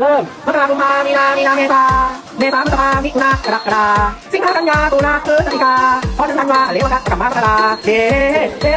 เริ่มมกราคมกุมภามีนามีนาเมษาเมษาพฤษภามิถุนากรกฎาสิงหากันยาตุลาพฤศจิกาพอถึงธันวาเรียกว่ากลับมากรกฎาเย้เย้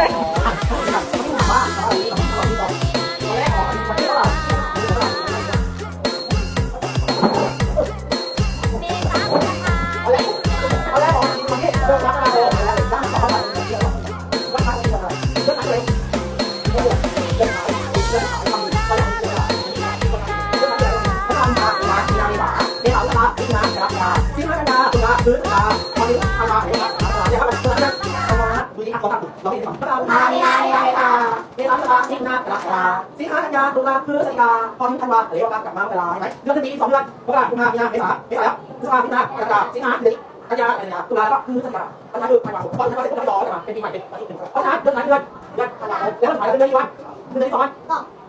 สิงหากันยาตุลาพฤศจิกาพอถึงธันวาเรียกว่ากลับมาเวลาใช่ไหมเดือนจะมีสองเดือนมกราคมกุมภามีนาเมษาเมษาแล้วพฤษภามิถุนากรกฎาสิงหาเดือนกันยาอะไรนะตุลาก็คือพฤศจิกาธันวาคือธันวาคมพอธันวาเสร็จก็ย้อนมาเป็นปีใหม่เป็นปีหนึ่งเพราะฉะนั้นเดือนไหนเดือนเดือนธันวาคมแล้วเดือนไหนเดือนนี้วันเดือนนี้สองวัน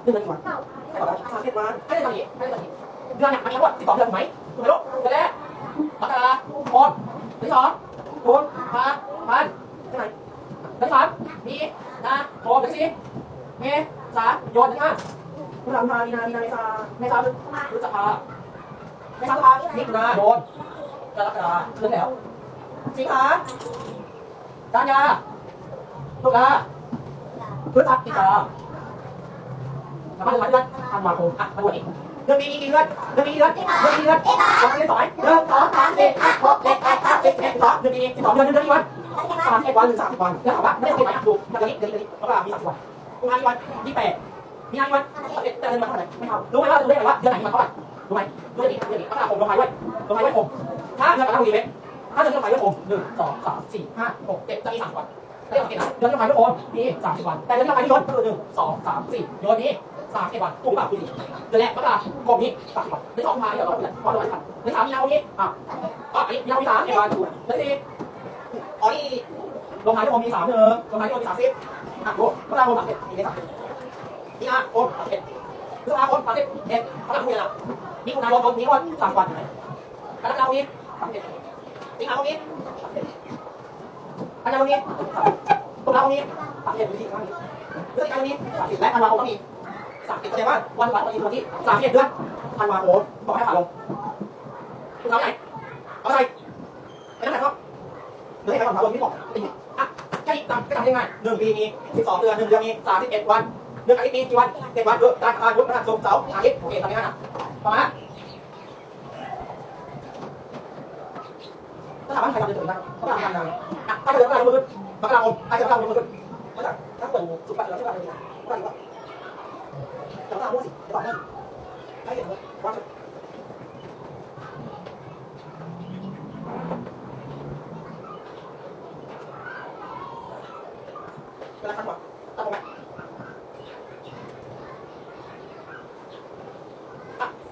เดือนนี้วันให้บอกว่าทำเสร็จมาให้ได้ตอนนี้ให้ได้ตอนนี้เดือนเนี่ยมันทั้งหมดสิบสองเดือนถูกไหมถูกไหมลูกเดือนแรก มกราคมเดือนที่สองกุมภาพันธ์ใช่ไหมเดือนที่สามมีนาคมเดือนที่สี่เมษายนเดือนที่ห้าพฤษภามีนามีนาเมษาเมษาพฤษภาเมษาพฤษภามิถุนาโดนกรกฎาขึ้นแล้ว สิงหากันยาตุลาพฤศจิกาสามารถเดือนธันวาคมอะมาดูอีก เดือนมีกี่เดือนเดือนมีเดือนเดือนมีเดือนสองเดือนสองเดือนสองสามสี่ห้าหกเจ็ดแปดเก้าสิบเอ็ดสองเดือนมีสิบสองเดือนเดือนวันสามสิบวันหรือสามสิบวันแล้วถามว่าไม่ได้สิบวันดูเดือนนี้เดือนนี้เดือนนี้แล้วก็มีสามสิบวันกุมภาพันธ์วันยี่แปดมีงานวันเดือนมันเท่าไหร่ไม่เอารู้ไหมว่ารู้ได้ไงว่าเดือนไหนมันเท่าไหร่รู้ไหมรู้ได้ดีรู้ได้ดีมกราคมลงไปด้วยลงไปด้วยผมถ้าเดือนกรกฎาคมอีเวนต์ถ้าเดือนลงไปด้วยผมหนึ่งสองสามสี่ห้าหกเจ็ดจะมีสามวัน ได้สังเกตนะเดือนลงไปด้วยผมมีสามสิบวัน แต่เดือนลงไปด้วยยศคือหนึ่งสองสามสี่โยนนี้สามสิบวันถูกป่ะคุณดีเดือนแรกมกราคมนี้สามสิบวันเดือนสองมาเดี๋ยวเราเดือนพอเราวันเดือนสามมีนาคมนี้อะอะอันนี้มีนามสามสิบวันเดือนสี่อ๋อนี่ลงท้ายด้วยผมมีสามเดือนลงท้ายด้วยผมมีสามสิบอะโอ้มกราคมสามสิบมีเลขสามสิบนี่นะโอนสามสิบพฤษภาคมสามสิบเอ็ดพฤษภาคมนี่นะนี่คุณนายรวมนี้วันสามวันกรกฎาคมนี้สามสิบสิงหาคมนี้สามสิบ กันยายนนี้ตุลาคมนี้สามสิบพฤศจิกายนนี้พฤศจิกายนนี้สามสิบและธันวาคมก็มีสามสิบแสดงว่าวันวันวันที่สามสิบเดือนธันวาคมบอกให้ขาลงคุณเอาไหนเอาอะไรไม่ต้องไหนครับเดี๋ยวให้ใครก่อนขาลงที่บอกอะแค่นี้จำก็จำได้ง่ายหนึ่งปีมีสิบสองเดือนหนึ่งเดือนมีสามสิบเอ็ดวันเดือนอาทิตย์มีกี่วันเจ็ดวันคือการคารพุธพฤหัสศุกร์เสาร์อาทิตย์โอเคทำยังไงนะต่อมาณ ถ้าถามว่าใครทำเดือนตุลาเขาทำงานนานอะถ้าเดือนมกราคมคือมกราคมใครจะมกราคมคือมาจากถ้าเปิดสุขภาพเราใช่ป่ะเลยนะว่าดีว่าจะมาพูดสิจะบอกว่าให้เห็นว่าเวลาทำก่อนตั้งตรงไหน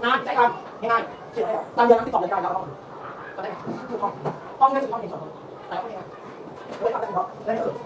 งานใช้กันง่ายๆเชื่อะได้ตามเดือนละสิบสองรายการเรา ต้องทำได้ไหมถูกต้องต้องเงินสุดต้องเงินสองแต่ก็ไม่ง่ายไม่ทำได้หรอกได้ไม่สุด